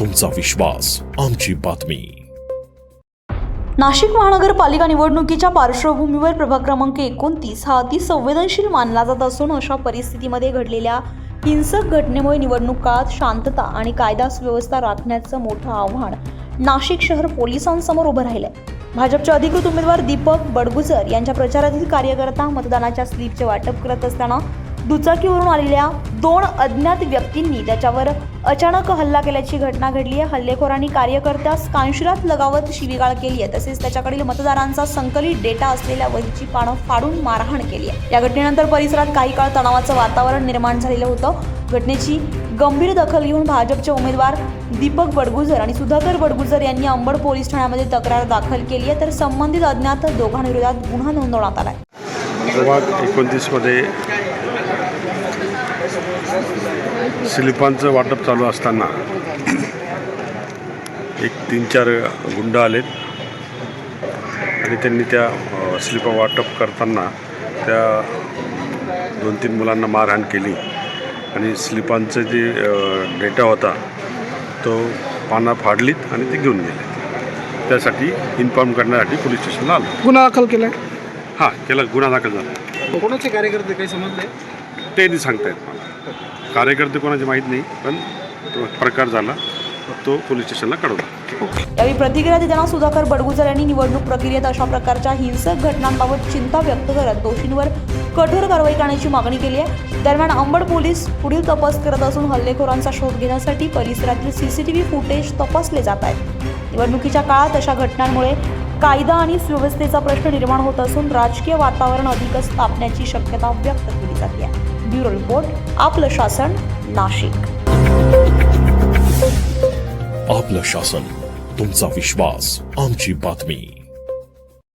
तुमचा विश्वास आमची बातमी. नाशिक महानगरपालिका निवडणुकीच्या पार्श्वभूमीवर प्रभाग क्रमांक एकोणतीस हा अतिसंवेदनशील मानला जात असून अशा परिस्थितीमध्ये घडलेल्या हिंसक घटनेमुळे निवडणूक काळात शांतता आणि कायदा सुव्यवस्था राखण्याचं मोठं आव्हान नाशिक शहर पोलिसांसमोर उभं राहिलंय. भाजपचे अधिकृत उमेदवार दीपक बडगुजर यांच्या प्रचारातील कार्यकर्ता मतदानाच्या स्लिपचे वाटप करत असताना दुचाकीवरून आलेल्या दोन अज्ञात व्यक्तींनी त्याच्यावर अचानक हल्ला केल्याची घटना घडली आहे. हल्लेखोरांनी कार्यकर्त्यास कांशिरात लगावत शिवीगाळ केली आहे. तसेच त्याच्याकडील मतदारांचा संकलित डेटा असलेल्या वहीची पानं फाडून मारहाण केली आहे. या घटनेनंतर परिसरात काही काळ तणावाचं वातावरण निर्माण झालेलं होतं. घटनेची गंभीर दखल घेऊन भाजपचे उमेदवार दीपक बडगुजर आणि सुधाकर बडगुजर यांनी अंबड पोलीस ठाण्यामध्ये तक्रार दाखल केली आहे. तर संबंधित अज्ञात दोघांविरोधात गुन्हा नोंदवण्यात आला आहे. एकोणतीसमध्ये स्लिपांचं वाटप चालू असताना एक तीन चार गुंड आलेत. आणि त्यांनी त्या स्लिपा वाटप करताना त्या दोन तीन मुलांना मारहाण केली. आणि स्लिपांचं जे डेटा होता तो पाना फाडलीत आणि ते घेऊन गेले. त्यासाठी इन्फॉर्म करण्यासाठी पोलीस स्टेशनला आलो. गुन्हा दाखल केलाय? हां केला गुन्हा दाखल झाला. कोणाचे कार्यकर्ते काही समजले? ते नाही सांगतायत मला. कार्यकर्ते कोणाची माहीत नाही पण तो प्रकार झाला तो पोलीस स्टेशनला कळवला यावेळी प्रतिक्रिया देताना सुधाकर बडगुजर यांनी निवडणूक प्रक्रियेत अशा प्रकारच्या हिंसक घटनांबाबत चिंता व्यक्त करत दोषींवर कठोर कारवाई करण्याची मागणी केली आहे. दरम्यान अंबड पोलीस पुढील तपास करत असून हल्लेखोरांचा शोध घेण्यासाठी परिसरातील सीसीटीव्ही फुटेज तपासले जात आहेत. निवडणुकीच्या काळात अशा घटनांमुळे कायदा आणि सुव्यवस्थेचा प्रश्न निर्माण होत असून राजकीय वातावरण अधिकच तापण्याची शक्यता व्यक्त केली जाते. ब्युरो रिपोर्ट आपलं शासन नाशिक. आपलं शासन तुमचा विश्वास आमची बातमी.